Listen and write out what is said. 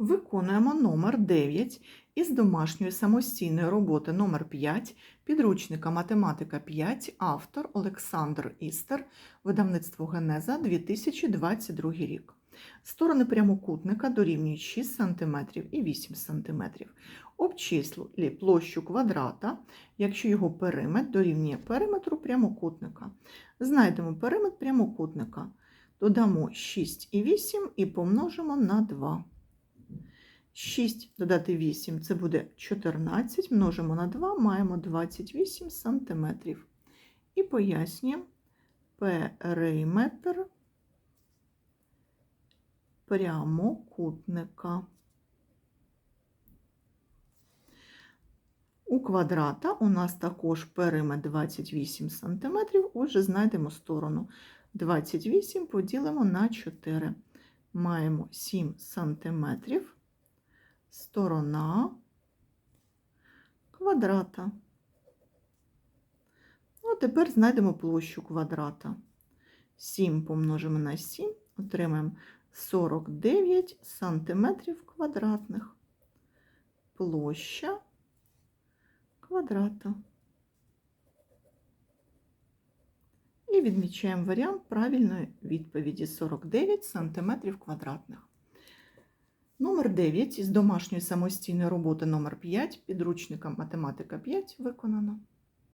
Виконуємо номер 9 із домашньої самостійної роботи номер 5 підручника Математика 5, автор Олександр Істер, видавництво Генеза 2022 рік. Сторони прямокутника дорівнюють 6 см і 8 см. Обчислі площу квадрата, якщо його периметр дорівнює периметру прямокутника. Знайдемо периметр прямокутника. Додамо 6 і 8 і помножимо на 2. 6 додати 8 це буде 14, множимо на 2, маємо 28 см. І пояснюємо периметр прямокутника. У квадрата у нас також периметр 28 см, отже, знайдемо сторону. 28 поділимо на 4. Маємо 7 см сторона квадрата. Ну, а тепер знайдемо площу квадрата. 7 помножимо на 7, отримаємо 49 сантиметрів квадратних. Площа квадрата. І відмічаємо варіант правильної відповіді 49 сантиметрів квадратних. Номер 9 із домашньої самостійної роботи номер 5 підручника Математика 5 виконано.